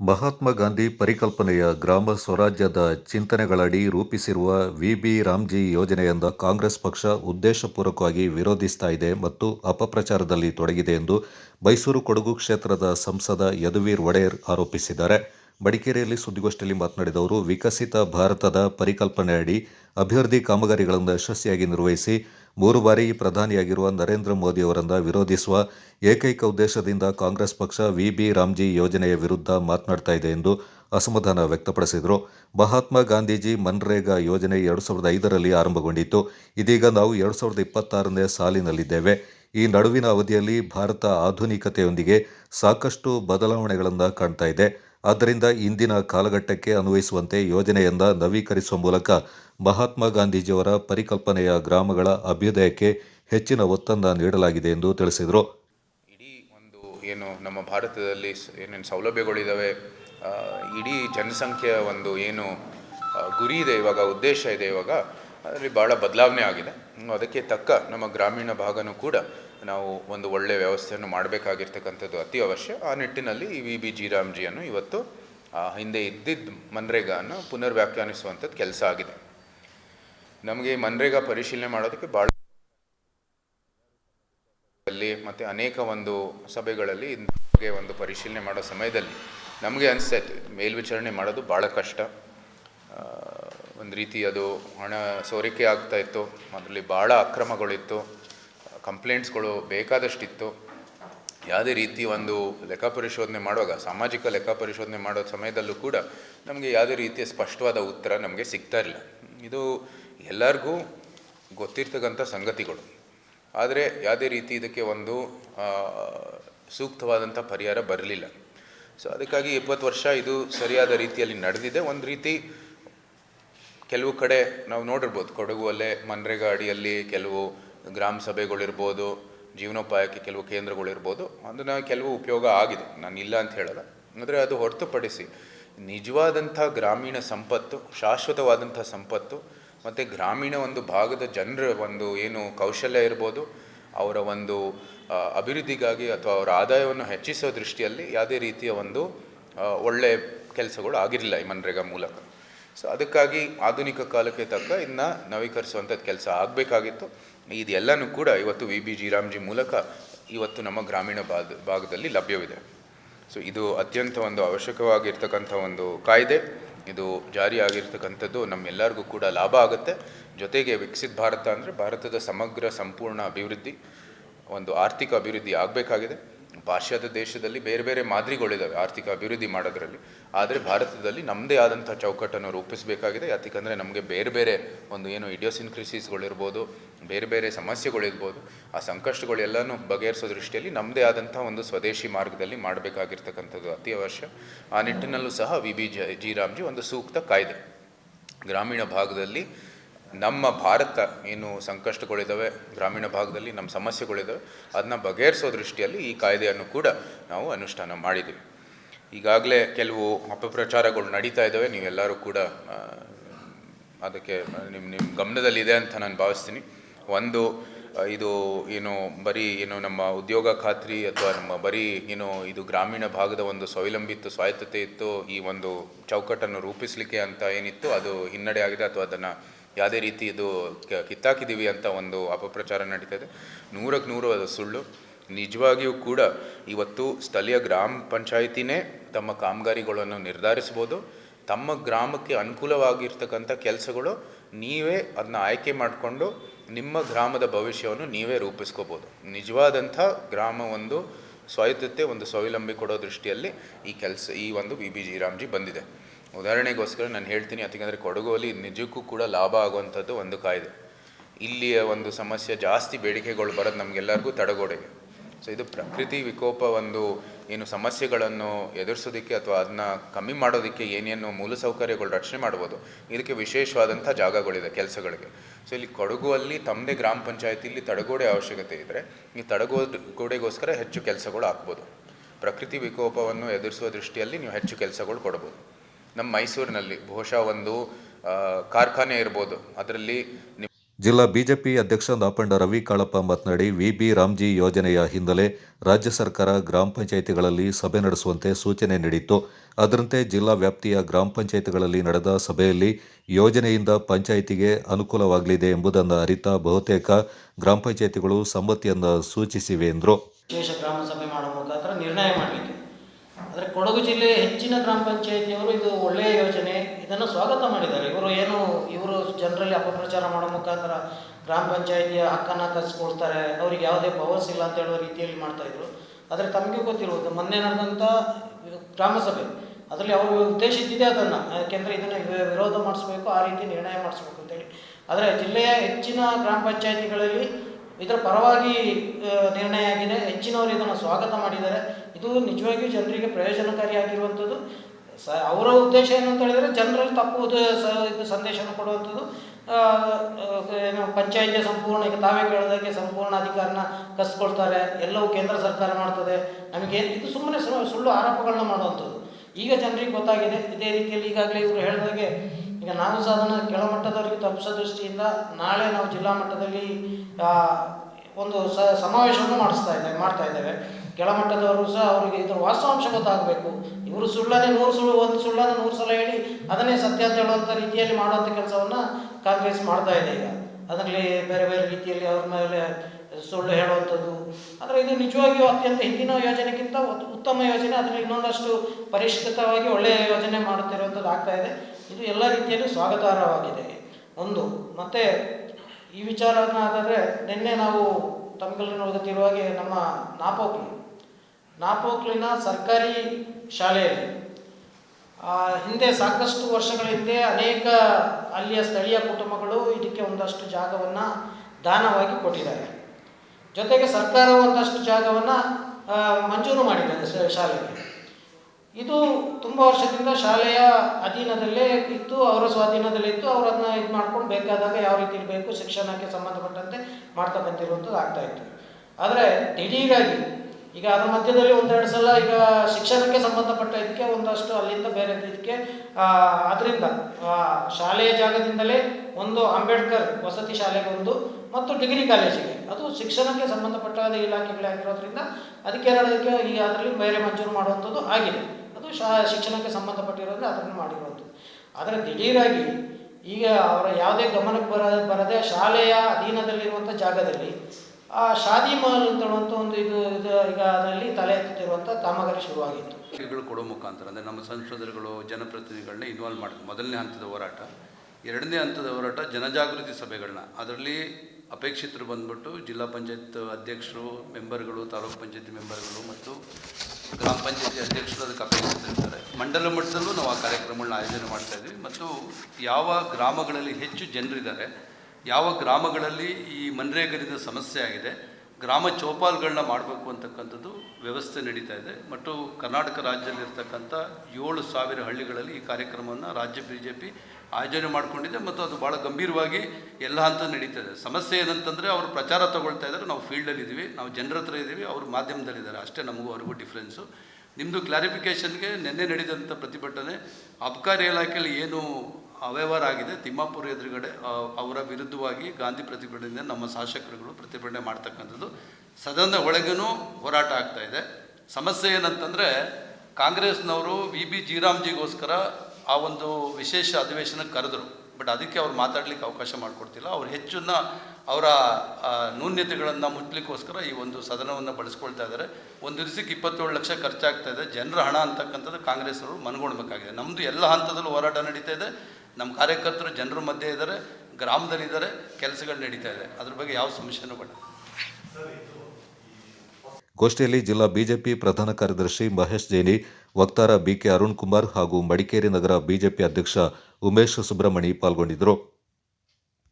ಮಹಾತ್ಮ ಗಾಂಧಿ ಪರಿಕಲ್ಪನೆಯ ಗ್ರಾಮ ಸ್ವರಾಜ್ಯದ ಚಿಂತನೆಗಳಡಿ ರೂಪಿಸಿರುವ ವಿಬಿ ರಾಮ್ಜಿ ಯೋಜನೆಯಿಂದ ಕಾಂಗ್ರೆಸ್ ಪಕ್ಷ ಉದ್ದೇಶಪೂರ್ವಕವಾಗಿ ವಿರೋಧಿಸ್ತಾ ಇದೆ ಮತ್ತು ಅಪಪ್ರಚಾರದಲ್ಲಿ ತೊಡಗಿದೆ ಎಂದು ಮೈಸೂರು ಕೊಡಗು ಕ್ಷೇತ್ರದ ಸಂಸದ ಯದುವೀರ್ ಒಡೆಯರ್ ಆರೋಪಿಸಿದ್ದಾರೆ. ಮಡಿಕೇರಿಯಲ್ಲಿ ಸುದ್ದಿಗೋಷ್ಠಿಯಲ್ಲಿ ಮಾತನಾಡಿದ ಅವರು ವಿಕಸಿತ ಭಾರತದ ಪರಿಕಲ್ಪನೆಯಡಿ ಅಭಿವೃದ್ಧಿ ಕಾಮಗಾರಿಗಳನ್ನು ಯಶಸ್ವಿಯಾಗಿ ನಿರ್ವಹಿಸಿ ಮೂರು ಬಾರಿ ಪ್ರಧಾನಿಯಾಗಿರುವ ನರೇಂದ್ರ ಮೋದಿಯವರನ್ನ ವಿರೋಧಿಸುವ ಏಕೈಕ ಉದ್ದೇಶದಿಂದ ಕಾಂಗ್ರೆಸ್ ಪಕ್ಷ ವಿಬಿ ರಾಮ್ಜಿ ಯೋಜನೆಯ ವಿರುದ್ಧ ಮಾತನಾಡ್ತಾ ಇದೆ ಎಂದು ಅಸಮಾಧಾನ ವ್ಯಕ್ತಪಡಿಸಿದರು. ಮಹಾತ್ಮ ಗಾಂಧೀಜಿ ಮನ್ರೇಗಾ ಯೋಜನೆ ಎರಡು ಸಾವಿರದ ಐದರಲ್ಲಿ ಆರಂಭಗೊಂಡಿತ್ತು. ಇದೀಗ ನಾವು ಎರಡು ಸಾವಿರದ ಇಪ್ಪತ್ತಾರನೇ ಸಾಲಿನಲ್ಲಿದ್ದೇವೆ. ಈ ನಡುವಿನ ಅವಧಿಯಲ್ಲಿ ಭಾರತ ಆಧುನಿಕತೆಯೊಂದಿಗೆ ಸಾಕಷ್ಟು ಬದಲಾವಣೆಗಳನ್ನು ಕಾಣ್ತಾ ಇದೆ. ಆದ್ದರಿಂದ ಇಂದಿನ ಕಾಲಘಟ್ಟಕ್ಕೆ ಅನ್ವಯಿಸುವಂತೆ ಯೋಜನೆಯಿಂದ ನವೀಕರಿಸುವ ಮೂಲಕ ಮಹಾತ್ಮ ಗಾಂಧೀಜಿಯವರ ಪರಿಕಲ್ಪನೆಯ ಗ್ರಾಮಗಳ ಅಭ್ಯುದಯಕ್ಕೆ ಹೆಚ್ಚಿನ ಒತ್ತನ್ನು ನೀಡಲಾಗಿದೆ ಎಂದು ತಿಳಿಸಿದರು. ಇಡೀ ಒಂದು ಏನು ನಮ್ಮ ಭಾರತದಲ್ಲಿ ಏನೇನು ಸೌಲಭ್ಯಗಳಿದ್ದಾವೆ ಇಡೀ ಜನಸಂಖ್ಯೆಯ ಒಂದು ಏನು ಗುರಿ ಇದೆ, ಇವಾಗ ಉದ್ದೇಶ ಇದೆ, ಇವಾಗ ಅದರಲ್ಲಿ ಭಾಳ ಬದಲಾವಣೆ ಆಗಿದೆ. ಅದಕ್ಕೆ ತಕ್ಕ ನಮ್ಮ ಗ್ರಾಮೀಣ ಭಾಗನೂ ಕೂಡ ನಾವು ಒಂದು ಒಳ್ಳೆಯ ವ್ಯವಸ್ಥೆಯನ್ನು ಮಾಡಬೇಕಾಗಿರ್ತಕ್ಕಂಥದ್ದು ಅತಿ ಅವಶ್ಯ. ಆ ನಿಟ್ಟಿನಲ್ಲಿ ವಿ ಬಿ ಜಿ ರಾಮ್ಜಿಯನ್ನು ಇವತ್ತು ಹಿಂದೆ ಇದ್ದಿದ್ದ ಮನ್ರೇಗಾನ ಪುನರ್ ವ್ಯಾಖ್ಯಾನಿಸುವಂಥದ್ದು ಕೆಲಸ ಆಗಿದೆ. ನಮಗೆ ಮನ್ರೇಗಾ ಪರಿಶೀಲನೆ ಮಾಡೋದಕ್ಕೆ ಭಾಳ ಮತ್ತು ಅನೇಕ ಒಂದು ಸಭೆಗಳಲ್ಲಿ ಒಂದು ಪರಿಶೀಲನೆ ಮಾಡೋ ಸಮಯದಲ್ಲಿ ನಮಗೆ ಅನಿಸ್ತಾಯಿತ್ತು ಮೇಲ್ವಿಚಾರಣೆ ಮಾಡೋದು ಭಾಳ ಕಷ್ಟ. ಒಂದು ರೀತಿ ಅದು ಹಣ ಸೋರಿಕೆ ಆಗ್ತಾ ಇತ್ತು, ಅದರಲ್ಲಿ ಭಾಳ ಅಕ್ರಮಗಳಿತ್ತು, ಕಂಪ್ಲೇಂಟ್ಸ್ಗಳು ಬೇಕಾದಷ್ಟಿತ್ತು. ಯಾವುದೇ ರೀತಿ ಒಂದು ಲೆಕ್ಕ ಪರಿಶೋಧನೆ ಮಾಡುವಾಗ, ಸಾಮಾಜಿಕ ಲೆಕ್ಕ ಪರಿಶೋಧನೆ ಮಾಡೋ ಸಮಯದಲ್ಲೂ ಕೂಡ ನಮಗೆ ಯಾವುದೇ ರೀತಿಯ ಸ್ಪಷ್ಟವಾದ ಉತ್ತರ ನಮಗೆ ಸಿಗ್ತಾ ಇರಲಿಲ್ಲ. ಇದು ಎಲ್ಲರಿಗೂ ಗೊತ್ತಿರ್ತಕ್ಕಂಥ ಸಂಗತಿಗಳು. ಆದರೆ ಯಾವುದೇ ರೀತಿ ಇದಕ್ಕೆ ಒಂದು ಸೂಕ್ತವಾದಂಥ ಪರಿಹಾರ ಬರಲಿಲ್ಲ. ಸೊ, ಅದಕ್ಕಾಗಿ ಇಪ್ಪತ್ತು ವರ್ಷ ಇದು ಸರಿಯಾದ ರೀತಿಯಲ್ಲಿ ನಡೆದಿದೆ. ಒಂದು ರೀತಿ ಕೆಲವು ಕಡೆ ನಾವು ನೋಡಿರ್ಬೋದು, ಕೊಡಗು ಅಲ್ಲೇ, ಮನ್ರೇಗಾ ಅಡಿಯಲ್ಲಿ ಕೆಲವು ಗ್ರಾಮ ಸಭೆಗಳಿರ್ಬೋದು, ಜೀವನೋಪಾಯಕ್ಕೆ ಕೆಲವು ಕೇಂದ್ರಗಳಿರ್ಬೋದು, ಅದನ್ನು ಕೆಲವು ಉಪಯೋಗ ಆಗಿದೆ. ನಾನು ಇಲ್ಲ ಅಂತ ಹೇಳಲ್ಲ. ಅಂದರೆ ಅದು ಹೊರತುಪಡಿಸಿ ನಿಜವಾದಂಥ ಗ್ರಾಮೀಣ ಸಂಪತ್ತು, ಶಾಶ್ವತವಾದಂಥ ಸಂಪತ್ತು, ಮತ್ತು ಗ್ರಾಮೀಣ ಒಂದು ಭಾಗದ ಜನರ ಒಂದು ಏನು ಕೌಶಲ್ಯ ಇರ್ಬೋದು, ಅವರ ಒಂದು ಅಭಿವೃದ್ಧಿಗಾಗಿ ಅಥವಾ ಅವರ ಆದಾಯವನ್ನು ಹೆಚ್ಚಿಸೋ ದೃಷ್ಟಿಯಲ್ಲಿ ಯಾವುದೇ ರೀತಿಯ ಒಂದು ಒಳ್ಳೆಯ ಕೆಲಸಗಳು ಆಗಿರಲಿಲ್ಲ ಈ ಮನ್ರೇಗಾ ಮೂಲಕ. ಸೊ ಅದಕ್ಕಾಗಿ ಆಧುನಿಕ ಕಾಲಕ್ಕೆ ತಕ್ಕ ಇದನ್ನ ನವೀಕರಿಸುವಂಥದ್ದು ಕೆಲಸ ಆಗಬೇಕಾಗಿತ್ತು. ಇದೆಲ್ಲನೂ ಕೂಡ ಇವತ್ತು ವಿ ಬಿ ಜಿರಾಮ್ಜಿ ಮೂಲಕ ಇವತ್ತು ನಮ್ಮ ಗ್ರಾಮೀಣ ಭಾಗ, ಭಾಗದಲ್ಲಿ ಲಭ್ಯವಿದೆ. ಸೊ ಇದು ಅತ್ಯಂತ ಒಂದು ಅವಶ್ಯಕವಾಗಿರ್ತಕ್ಕಂಥ ಒಂದು ಕಾಯ್ದೆ. ಇದು ಜಾರಿಯಾಗಿರ್ತಕ್ಕಂಥದ್ದು ನಮ್ಮೆಲ್ಲರಿಗೂ ಕೂಡ ಲಾಭ ಆಗುತ್ತೆ. ಜೊತೆಗೆ ವಿಕಸಿತ ಭಾರತ ಅಂದರೆ ಭಾರತದ ಸಮಗ್ರ, ಸಂಪೂರ್ಣ ಅಭಿವೃದ್ಧಿ, ಒಂದು ಆರ್ಥಿಕ ಅಭಿವೃದ್ಧಿ ಆಗಬೇಕಾಗಿದೆ. ಪಾಶ್ಚಾತ್ಯ ದೇಶದಲ್ಲಿ ಬೇರೆ ಬೇರೆ ಮಾದರಿಗಳಿದ್ದಾವೆ ಆರ್ಥಿಕ ಅಭಿವೃದ್ಧಿ ಮಾಡೋದ್ರಲ್ಲಿ. ಆದರೆ ಭಾರತದಲ್ಲಿ ನಮ್ಮದೇ ಆದಂಥ ಚೌಕಟ್ಟನ್ನು ರೂಪಿಸಬೇಕಾಗಿದೆ. ಯಾಕಂದರೆ ನಮಗೆ ಬೇರೆ ಬೇರೆ ಒಂದು ಏನು ಇಡಿಯೋಸಿನ್ಕ್ರಿಸೀಸ್ಗಳಿರ್ಬೋದು ಬೇರೆ ಬೇರೆ ಸಮಸ್ಯೆಗಳಿರ್ಬೋದು, ಆ ಸಂಕಷ್ಟಗಳೆಲ್ಲನೂ ಬಗೆಹರಿಸೋ ದೃಷ್ಟಿಯಲ್ಲಿ ನಮ್ಮದೇ ಆದಂಥ ಒಂದು ಸ್ವದೇಶಿ ಮಾರ್ಗದಲ್ಲಿ ಮಾಡಬೇಕಾಗಿರ್ತಕ್ಕಂಥದ್ದು ಅತಿ ಅವಶ್ಯ. ಆ ನಿಟ್ಟಿನಲ್ಲೂ ಸಹ ವಿ ಬಿ ಜ ಜಿ ರಾಮ್ಜಿ ಒಂದು ಸೂಕ್ತ ಕಾಯ್ದೆ. ಗ್ರಾಮೀಣ ಭಾಗದಲ್ಲಿ ನಮ್ಮ ಭಾರತ ಏನು ಸಂಕಷ್ಟಗಳಿದ್ದಾವೆ ಗ್ರಾಮೀಣ ಭಾಗದಲ್ಲಿ ನಮ್ಮ ಸಮಸ್ಯೆಗಳಿದ್ದಾವೆ ಅದನ್ನ ಬಗೆಹರಿಸೋ ದೃಷ್ಟಿಯಲ್ಲಿ ಈ ಕಾಯ್ದೆಯನ್ನು ಕೂಡ ನಾವು ಅನುಷ್ಠಾನ ಮಾಡಿದ್ದೀವಿ. ಈಗಾಗಲೇ ಕೆಲವು ಅಪಪ್ರಚಾರಗಳು ನಡೀತಾ ಇದ್ದಾವೆ, ನೀವೆಲ್ಲರೂ ಕೂಡ ಅದಕ್ಕೆ ನಿಮ್ಮ ನಿಮ್ಮ ಗಮನದಲ್ಲಿದೆ ಅಂತ ನಾನು ಭಾವಿಸ್ತೀನಿ. ಒಂದು ಇದು ಏನು ಬರೀ ಏನು ನಮ್ಮ ಉದ್ಯೋಗ ಖಾತ್ರಿ ಅಥವಾ ನಮ್ಮ ಬರೀ ಏನು ಇದು ಗ್ರಾಮೀಣ ಭಾಗದ ಒಂದು ಸ್ವಾವಲಂಬಿತ್ತು ಸ್ವಾಯತ್ತತೆ ಇತ್ತು, ಈ ಒಂದು ಚೌಕಟ್ಟನ್ನು ರೂಪಿಸಲಿಕ್ಕೆ ಅಂತ ಏನಿತ್ತು, ಅದು ಹಿನ್ನಡೆ ಆಗಿದೆ ಅಥವಾ ಅದನ್ನು ಯಾವುದೇ ರೀತಿ ಇದು ಕಿತ್ತಾಕಿದ್ದೀವಿ ಅಂತ ಒಂದು ಅಪಪ್ರಚಾರ ನಡೀತಾ ಇದೆ ನೂರಕ್ಕೆ ನೂರು ಅದು ಸುಳ್ಳು. ನಿಜವಾಗಿಯೂ ಕೂಡ ಇವತ್ತು ಸ್ಥಳೀಯ ಗ್ರಾಮ ಪಂಚಾಯಿತಿನೇ ತಮ್ಮ ಕಾಮಗಾರಿಗಳನ್ನು ನಿರ್ಧರಿಸ್ಬೋದು. ತಮ್ಮ ಗ್ರಾಮಕ್ಕೆ ಅನುಕೂಲವಾಗಿರ್ತಕ್ಕಂಥ ಕೆಲಸಗಳು ನೀವೇ ಅದನ್ನ ಆಯ್ಕೆ ಮಾಡಿಕೊಂಡು ನಿಮ್ಮ ಗ್ರಾಮದ ಭವಿಷ್ಯವನ್ನು ನೀವೇ ರೂಪಿಸ್ಕೋಬೋದು. ನಿಜವಾದಂಥ ಗ್ರಾಮ ಒಂದು ಸ್ವಾಯತ್ತತೆ, ಒಂದು ಸ್ವಾವಲಂಬಿ ಕೊಡೋ ದೃಷ್ಟಿಯಲ್ಲಿ ಈ ಕೆಲಸ, ಈ ಒಂದು ಬಿ ಬಿ ಜಿ ರಾಮ್ಜಿ ಬಂದಿದೆ. ಉದಾಹರಣೆಗೋಸ್ಕರ ನಾನು ಹೇಳ್ತೀನಿ, ಯಾಕಂದರೆ ಕೊಡಗುವಲ್ಲಿ ನಿಜಕ್ಕೂ ಕೂಡ ಲಾಭ ಆಗುವಂಥದ್ದು ಒಂದು ಕಾಯ್ದೆ. ಇಲ್ಲಿಯ ಒಂದು ಸಮಸ್ಯೆ ಜಾಸ್ತಿ ಬೇಡಿಕೆಗಳು ಬರೋದು ನಮಗೆಲ್ಲರಿಗೂ ತಡಗೋಡೆಗೆ ಸೊ ಇದು ಪ್ರಕೃತಿ ವಿಕೋಪ ಒಂದು ಏನು ಸಮಸ್ಯೆಗಳನ್ನು ಎದುರಿಸೋದಕ್ಕೆ ಅಥವಾ ಅದನ್ನ ಕಮ್ಮಿ ಮಾಡೋದಕ್ಕೆ ಏನೇನು ಮೂಲಸೌಕರ್ಯಗಳು ರಕ್ಷಣೆ ಮಾಡ್ಬೋದು. ಇದಕ್ಕೆ ವಿಶೇಷವಾದಂಥ ಜಾಗಗಳಿದೆ ಕೆಲಸಗಳಿಗೆ. ಸೊ ಇಲ್ಲಿ ಕೊಡಗುವಲ್ಲಿ ತಮ್ಮದೇ ಗ್ರಾಮ ಪಂಚಾಯತಿಲಿ ತಡಗೋಡೆ ಅವಶ್ಯಕತೆ ಇದ್ದರೆ ಈ ತಡಗೋಡೆಗೋಸ್ಕರ ಹೆಚ್ಚು ಕೆಲಸಗಳು ಹಾಕ್ಬೋದು. ಪ್ರಕೃತಿ ವಿಕೋಪವನ್ನು ಎದುರಿಸುವ ದೃಷ್ಟಿಯಲ್ಲಿ ನೀವು ಹೆಚ್ಚು ಕೆಲಸಗಳು ಕೊಡ್ಬೋದು. ನಮ್ಮ ಮೈಸೂರಿನಲ್ಲಿ ಬಹುಶಃ ಒಂದು ಕಾರ್ಖಾನೆ ಇರ್ಬೋದು. ಅದರಲ್ಲಿ ಜಿಲ್ಲಾ ಬಿಜೆಪಿ ಅಧ್ಯಕ್ಷ ನಾಪಂಡ ರವಿ ಕಾಳಪ್ಪ ಮಾತನಾಡಿ ವಿಬಿ ರಾಮ್ಜಿ ಯೋಜನೆಯ ಹಿನ್ನೆಲೆ ರಾಜ್ಯ ಸರ್ಕಾರ ಗ್ರಾಮ ಪಂಚಾಯಿತಿಗಳಲ್ಲಿ ಸಭೆ ನಡೆಸುವಂತೆ ಸೂಚನೆ ನೀಡಿತ್ತು. ಅದರಂತೆ ಜಿಲ್ಲಾ ವ್ಯಾಪ್ತಿಯ ಗ್ರಾಮ ಪಂಚಾಯಿತಿಗಳಲ್ಲಿ ನಡೆದ ಸಭೆಯಲ್ಲಿ ಯೋಜನೆಯಿಂದ ಪಂಚಾಯಿತಿಗೆ ಅನುಕೂಲವಾಗಲಿದೆ ಎಂಬುದನ್ನು ಅರಿತ ಬಹುತೇಕ ಗ್ರಾಮ ಪಂಚಾಯಿತಿಗಳು ಸಮ್ಮತಿಯನ್ನು ಸೂಚಿಸಿವೆ ಎಂದರು. ವಿಶೇಷ ಗ್ರಾಮ ಸಭೆ ಮಾಡುವ ಮುಖಾಂತರ ನಿರ್ಣಯ ಮಾಡಲಿಕ್ಕೆ ಆದರೆ ಕೊಡಗು ಜಿಲ್ಲೆಯ ಹೆಚ್ಚಿನ ಗ್ರಾಮ ಪಂಚಾಯತಿಯವರು ಇದು ಒಳ್ಳೆಯ ಯೋಜನೆ. ಇದನ್ನು ಸ್ವಾಗತ ಮಾಡಿದ್ದಾರೆ. ಇವರು ಏನು, ಇವರು ಜನರಲ್ಲಿ ಅಪಪ್ರಚಾರ ಮಾಡೋ ಮುಖಾಂತರ ಗ್ರಾಮ ಪಂಚಾಯಿತಿಯ ಹಕ್ಕನ್ನು ಕಸ್ಕೊಳ್ತಾರೆ ಅವ್ರಿಗೆ ಯಾವುದೇ ಪವರ್ಸ್ ಇಲ್ಲ ಅಂತ ಹೇಳುವ ರೀತಿಯಲ್ಲಿ ಮಾಡ್ತಾಯಿದ್ರು ಆದರೆ ತಮಗೆ ಗೊತ್ತಿರುವುದು, ಮೊನ್ನೆ ನಡೆದಂಥ ಗ್ರಾಮ ಸಭೆ, ಅದರಲ್ಲಿ ಅವರು ಉದ್ದೇಶ ಅದನ್ನು. ಯಾಕೆಂದರೆ ಇದನ್ನು ವಿರೋಧ ಮಾಡಿಸ್ಬೇಕು, ಆ ರೀತಿ ನಿರ್ಣಯ ಮಾಡಿಸ್ಬೇಕು ಅಂತೇಳಿ. ಆದರೆ ಜಿಲ್ಲೆಯ ಹೆಚ್ಚಿನ ಗ್ರಾಮ ಪಂಚಾಯಿತಿಗಳಲ್ಲಿ ಇದರ ಪರವಾಗಿ ನಿರ್ಣಯ ಆಗಿದೆ. ಹೆಚ್ಚಿನವರು ಇದನ್ನು ಸ್ವಾಗತ ಮಾಡಿದ್ದಾರೆ. ಇದು ನಿಜವಾಗಿಯೂ ಜನರಿಗೆ ಪ್ರಯೋಜನಕಾರಿಯಾಗಿರುವಂಥದ್ದು. ಸ, ಅವರ ಉದ್ದೇಶ ಏನು ಅಂತ ಹೇಳಿದರೆ ಜನರಲ್ಲಿ ತಪ್ಪು ಸ, ಇದು ಸಂದೇಶವನ್ನು ಕೊಡುವಂಥದ್ದು. ಏನು ಪಂಚಾಯಿತಿಯ ಸಂಪೂರ್ಣ, ಈಗ ತಾವೇ ಕೇಳಿದಾಗೆ ಸಂಪೂರ್ಣ ಅಧಿಕಾರನ ಕಸ್ಕೊಳ್ತಾರೆ. ಎಲ್ಲವೂ ಕೇಂದ್ರ ಸರ್ಕಾರ ಮಾಡ್ತದೆ. ನಮಗೆ ಇದು ಸುಮ್ಮನೆ ಸುಳ್ಳು ಆರೋಪಗಳನ್ನ ಮಾಡುವಂಥದ್ದು. ಈಗ ಜನರಿಗೆ ಗೊತ್ತಾಗಿದೆ. ಇದೇ ರೀತಿಯಲ್ಲಿ ಈಗಾಗಲೇ ಇವರು ಹೇಳಿದಾಗೆ ಈಗ ನಾನು ಸಾಧನ ಕೆಳಮಟ್ಟದವರಿಗೆ ತಪ್ಪಿಸೋ ದೃಷ್ಟಿಯಿಂದ ನಾಳೆ ನಾವು ಜಿಲ್ಲಾ ಮಟ್ಟದಲ್ಲಿ ಒಂದು ಸ, ಸಮಾವೇಶವನ್ನು ಮಾಡಿಸ್ತಾ ಇದ್ದೇವೆ, ಮಾಡ್ತಾ ಇದ್ದೇವೆ. ಕೆಳಮಟ್ಟದವರು ಸಹ ಅವರಿಗೆ ಇದರ ವಾಸ್ತವಾಂಶ ಗೊತ್ತಾಗಬೇಕು. ಇವರು ಸುಳ್ಳನ್ನೇ ನೂರು ಸುಳ್ಳು, ಒಂದು ಸುಳ್ಳನ್ನು ನೂರು ಸಲ ಹೇಳಿ ಅದನ್ನೇ ಸತ್ಯ ಅಂತ ಹೇಳುವಂಥ ರೀತಿಯಲ್ಲಿ ಮಾಡುವಂಥ ಕೆಲಸವನ್ನು ಕಾಂಗ್ರೆಸ್ ಮಾಡ್ತಾ ಇದೆ ಈಗ. ಅದರಲ್ಲಿ ಬೇರೆ ಬೇರೆ ರೀತಿಯಲ್ಲಿ ಅವ್ರ ಮೇಲೆ ಸುಳ್ಳು ಹೇಳುವಂಥದ್ದು. ಆದರೆ ಇದು ನಿಜವಾಗಿಯೂ ಅತ್ಯಂತ ಹಿಂದಿನ ಯೋಜನೆಗಿಂತ ಉತ್ತಮ ಯೋಜನೆ, ಅದರಲ್ಲಿ ಇನ್ನೊಂದಷ್ಟು ಪರಿಷ್ಕೃತವಾಗಿ ಒಳ್ಳೆಯ ಯೋಜನೆ ಮಾಡುತ್ತಿರುವಂಥದ್ದು ಆಗ್ತಾ ಇದೆ. ಇದು ಎಲ್ಲ ರೀತಿಯಲ್ಲೂ ಸ್ವಾಗತಾರ್ಹವಾಗಿದೆ. ಒಂದು, ಮತ್ತು ಈ ವಿಚಾರವನ್ನು ಹಾಗಾದರೆ ನಿನ್ನೆ ನಾವು ತಮ್ಗೆಲ್ಲರೂ ನೋಡುತ್ತಿರುವಾಗೆ ನಮ್ಮ ನಾಪೋಕ್ಲಿ ನಾಪೋಕ್ಲಿನ ಸರ್ಕಾರಿ ಶಾಲೆಯಲ್ಲಿ. ಹಿಂದೆ ಸಾಕಷ್ಟು ವರ್ಷಗಳ ಹಿಂದೆ ಅನೇಕ ಅಲ್ಲಿಯ ಸ್ಥಳೀಯ ಕುಟುಂಬಗಳು ಇದಕ್ಕೆ ಒಂದಷ್ಟು ಜಾಗವನ್ನು ದಾನವಾಗಿ ಕೊಟ್ಟಿದ್ದಾರೆ. ಜೊತೆಗೆ ಸರ್ಕಾರವು ಒಂದಷ್ಟು ಜಾಗವನ್ನು ಮಂಜೂರು ಮಾಡಿದ್ದಾರೆ ಶಾಲೆಗೆ. ಇದು ತುಂಬ ವರ್ಷದಿಂದ ಶಾಲೆಯ ಅಧೀನದಲ್ಲೇ ಇತ್ತು ಅವರ ಸ್ವಾಧೀನದಲ್ಲೇ ಇತ್ತು ಅವರನ್ನು ಇದು ಮಾಡ್ಕೊಂಡು ಬೇಕಾದಾಗ ಯಾವ ರೀತಿ ಇರಬೇಕು, ಶಿಕ್ಷಣಕ್ಕೆ ಸಂಬಂಧಪಟ್ಟಂತೆ ಮಾಡ್ತಾ ಬಂದಿರುವಂಥದ್ದು ಆಗ್ತಾ ಇತ್ತು. ಆದರೆ ದಿಢೀರಾಗಿ ಈಗ ಅದ್ರ ಮಧ್ಯದಲ್ಲಿ ಒಂದೆರಡು ಸಲ ಈಗ ಶಿಕ್ಷಣಕ್ಕೆ ಸಂಬಂಧಪಟ್ಟ ಇದಕ್ಕೆ ಒಂದಷ್ಟು ಅಲ್ಲಿಂದ ಬೇರೆ ಇದಕ್ಕೆ ಅದರಿಂದ ಶಾಲೆಯ ಜಾಗದಿಂದಲೇ ಒಂದು ಅಂಬೇಡ್ಕರ್ ವಸತಿ ಶಾಲೆಗೆ ಒಂದು ಮತ್ತು ಡಿಗ್ರಿ ಕಾಲೇಜಿಗೆ. ಅದು ಶಿಕ್ಷಣಕ್ಕೆ ಸಂಬಂಧಪಟ್ಟ ಇಲಾಖೆಗಳಾಗಿರೋದ್ರಿಂದ ಅದಕ್ಕೆ ಅದಕ್ಕೆ ಈ ಅದರಲ್ಲಿ ಬೇರೆ ಮಂಜೂರು ಮಾಡುವಂಥದ್ದು ಆಗಿದೆ. ಅದು ಶಾ, ಶಿಕ್ಷಣಕ್ಕೆ ಸಂಬಂಧಪಟ್ಟಿರೋದ್ರೆ ಅದನ್ನು ಮಾಡಿರುವಂಥದ್ದು ಆದರೆ ದಿಢೀರಾಗಿ ಈಗ ಅವರ ಯಾವುದೇ ಗಮನಕ್ಕೆ ಬರ, ಬರದೆ ಶಾಲೆಯ ಅಧೀನದಲ್ಲಿರುವಂಥ ಜಾಗದಲ್ಲಿ ಆ ಶಾದಿ ಮಹಲ್ ಅಂತ ಒಂದು ಇದು ಇದು ಈಗ ಅದರಲ್ಲಿ ತಲೆ ಎತ್ತುತ್ತಿರುವಂಥ ಕಾಮಗಾರಿ ಶುರುವಾಗಿತ್ತು. ಗಳು ಕೊಡೋ ಮುಖಾಂತರ, ಅಂದರೆ ನಮ್ಮ ಸಂಸದರುಗಳು ಜನಪ್ರತಿನಿಧಿಗಳನ್ನ ಇನ್ವಾಲ್ವ್ ಮಾಡಿದ್ರು. ಮೊದಲನೇ ಹಂತದ ಹೋರಾಟ. ಎರಡನೇ ಹಂತದ ಹೋರಾಟ ಜನಜಾಗೃತಿ ಸಭೆಗಳನ್ನ. ಅದರಲ್ಲಿ ಅಪೇಕ್ಷಿತರು ಬಂದ್ಬಿಟ್ಟು ಜಿಲ್ಲಾ ಪಂಚಾಯತ್ ಅಧ್ಯಕ್ಷರು, ಮೆಂಬರ್ಗಳು, ತಾಲೂಕು ಪಂಚಾಯತಿ ಮೆಂಬರ್ಗಳು ಮತ್ತು ಗ್ರಾಮ ಪಂಚಾಯತಿ ಅಧ್ಯಕ್ಷರು ಅದಕ್ಕೆ ಅಪೇಕ್ಷಿತರಿರ್ತಾರೆ ಮಂಡಲ ಮಟ್ಟದಲ್ಲೂ ನಾವು ಆ ಕಾರ್ಯಕ್ರಮಗಳನ್ನ ಆಯೋಜನೆ ಮಾಡ್ತಾ ಇದ್ವಿ ಮತ್ತು ಯಾವ ಗ್ರಾಮಗಳಲ್ಲಿ ಹೆಚ್ಚು ಜನರಿದ್ದಾರೆ ಯಾವ ಗ್ರಾಮಗಳಲ್ಲಿ ಈ ಮನ್ರೇಗರಿದ ಸಮಸ್ಯೆ ಆಗಿದೆ, ಗ್ರಾಮ ಚೌಪಾಲ್ಗಳನ್ನ ಮಾಡಬೇಕು ಅಂತಕ್ಕಂಥದ್ದು ವ್ಯವಸ್ಥೆ ನಡೀತಾ ಇದೆ. ಮತ್ತು ಕರ್ನಾಟಕ ರಾಜ್ಯದಲ್ಲಿರ್ತಕ್ಕಂಥ ಏಳು ಸಾವಿರ ಹಳ್ಳಿಗಳಲ್ಲಿ ಈ ಕಾರ್ಯಕ್ರಮವನ್ನು ರಾಜ್ಯ ಬಿ ಜೆ ಪಿ ಆಯೋಜನೆ ಮಾಡಿಕೊಂಡಿದೆ ಮತ್ತು ಅದು ಭಾಳ ಗಂಭೀರವಾಗಿ ಎಲ್ಲ ಹಂತ ನಡೀತಾ ಇದೆ. ಸಮಸ್ಯೆ ಏನಂತಂದರೆ ಅವರು ಪ್ರಚಾರ ತಗೊಳ್ತಾ ಇದ್ದಾರೆ. ನಾವು ಫೀಲ್ಡಲ್ಲಿ ಇದ್ದೀವಿ ನಾವು ಜನರ ಹತ್ರ ಇದ್ದೀವಿ ಅವರು ಮಾಧ್ಯಮದಲ್ಲಿದ್ದಾರೆ. ಅಷ್ಟೇ ನಮಗೂ ಅವ್ರಿಗೂ ಡಿಫ್ರೆನ್ಸು ನಿಮ್ಮದು ಕ್ಲಾರಿಫಿಕೇಷನ್ಗೆ ನಿನ್ನೆ ನಡೆದಂಥ ಪ್ರತಿಭಟನೆ, ಅಬ್ಕಾರಿ ಇಲಾಖೆಯಲ್ಲಿ ಏನು ಅವ್ಯವಹಾರ ಆಗಿದೆ, ತಿಮ್ಮಾಪುರ ಎದುರುಗಡೆ ಅವರ ವಿರುದ್ಧವಾಗಿ ಗಾಂಧಿ ಪ್ರತಿಭಟನೆ ನಮ್ಮ ಶಾಸಕರುಗಳು ಪ್ರತಿಭಟನೆ ಮಾಡ್ತಕ್ಕಂಥದ್ದು. ಸದನದ ಒಳಗೂ ಹೋರಾಟ ಆಗ್ತಾ ಇದೆ. ಸಮಸ್ಯೆ ಏನಂತಂದರೆ, ಕಾಂಗ್ರೆಸ್ನವರು ವಿ ಬಿ ಜೀರಾಮ್ಜಿಗೋಸ್ಕರ ಆ ಒಂದು ವಿಶೇಷ ಅಧಿವೇಶನಕ್ಕೆ ಕರೆದರು. ಬಟ್ ಅದಕ್ಕೆ ಅವ್ರು ಮಾತಾಡಲಿಕ್ಕೆ ಅವಕಾಶ ಮಾಡಿಕೊಡ್ತಿಲ್ಲ. ಅವ್ರು ಹೆಚ್ಚನ್ನ ಅವರ ನ್ಯೂನ್ಯತೆಗಳನ್ನು ಮುಚ್ಚಲಿಕ್ಕೋಸ್ಕರ ಈ ಒಂದು ಸದನವನ್ನು ಬಳಸ್ಕೊಳ್ತಾ ಇದ್ದಾರೆ ಒಂದು ದಿವಸಕ್ಕೆ ಇಪ್ಪತ್ತೇಳು ಲಕ್ಷ ಖರ್ಚಾಗ್ತಾ ಇದೆ. ಜನರ ಹಣ ಅಂತಕ್ಕಂಥದ್ದು ಕಾಂಗ್ರೆಸ್ನವರು ಮನಗೊಳ್ಬೇಕಾಗಿದೆ ನಮ್ಮದು ಎಲ್ಲ ಹಂತದಲ್ಲೂ ಹೋರಾಟ ನಡೀತಾ ಇದೆ. ನಮ್ಮ ಕಾರ್ಯಕರ್ತರು ಜನರ ಮಧ್ಯೆ ಇದ್ದಾರೆ ಗ್ರಾಮದಲ್ಲಿದ್ದಾರೆ, ಕೆಲಸಗಳು ನಡೀತಾ ಇದೆ. ಅದ್ರ ಬಗ್ಗೆ ಯಾವ ಸಮಸ್ಯೆನೂ ಬೇಡ. ಗೋಷ್ಠಿಯಲ್ಲಿ ಜಿಲ್ಲಾ ಬಿಜೆಪಿ ಪ್ರಧಾನ ಕಾರ್ಯದರ್ಶಿ ಮಹೇಶ್ ಜೈನಿ, ವಕ್ತಾರ ಬಿಕೆ ಅರುಣ್ ಕುಮಾರ್ ಹಾಗೂ ಮಡಿಕೇರಿ ನಗರ ಬಿಜೆಪಿ ಅಧ್ಯಕ್ಷ ಉಮೇಶ್ ಸುಬ್ರಹ್ಮಣಿ ಪಾಲ್ಗೊಂಡಿದ್ದರು.